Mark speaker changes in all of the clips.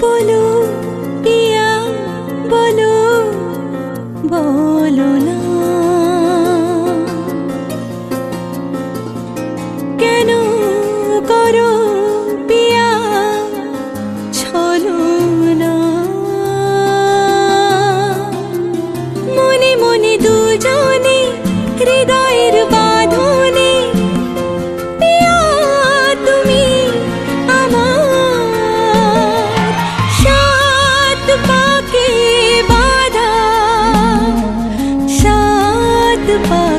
Speaker 1: বলো পিয়া বলো বলো না। কেন করো পিয়া ছলো না। মনে মনে দুজনে হৃদয়ের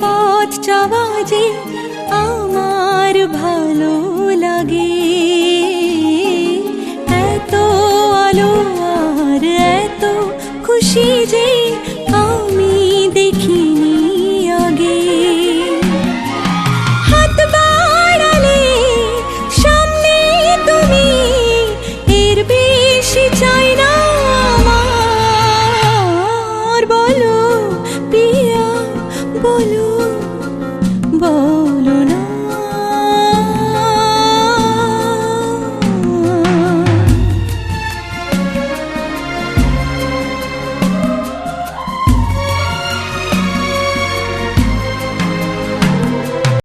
Speaker 1: পথ চাওয়া যে আমার ভালো লাগে। এত আলো আর এত খুশি যে বলো